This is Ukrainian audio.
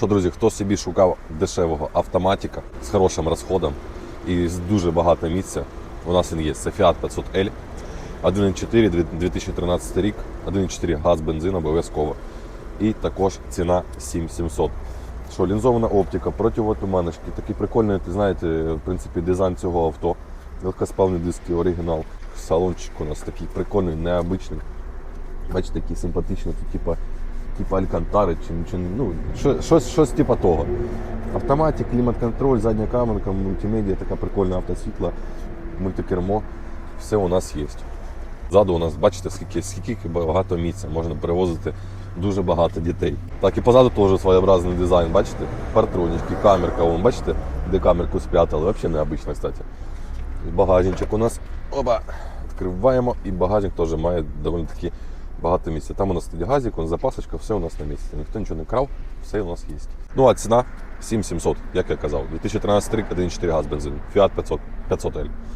Що, друзі, хто собі шукав дешевого автоматика з хорошим розходом і з дуже багато місця, у нас він є. Це Fiat 500L, 1.4 2013 рік, 1.4 газ, бензин обов'язково. І також ціна 7700. Що, лінзована оптика, противотуманочки, такий прикольний, ти знаєте, в принципі, дизайн цього авто. Легкоспавні диски, оригінал. Салончик у нас такий прикольний, необичний. Бачите, такий симпатичний, тут, типа Алькантари, чи, чи ну, що- щось, щось типа того. Автоматик, клімат-контроль, задня камерка, мультимедіа, така прикольна автосвітла, мультикермо. Все у нас є. Ззаду у нас, бачите, скільки, скільки багато місця, можна перевозити дуже багато дітей. Так і позаду теж своєобразний дизайн, бачите? Партронічки, камерка, вон, бачите, де камерку спрятали. Взагалі необычно, кстати. Багажничок у нас. Оба. Відкриваємо, і багажник теж має доволі таки багато місця. Там у нас тоді газик, он запасочка, все у нас на місці. Ніхто нічого не крав, все у нас є. Ну а ціна 7700, як я казав. 2013 рік, 1.4 газ бензин. Fiat 500, 500L.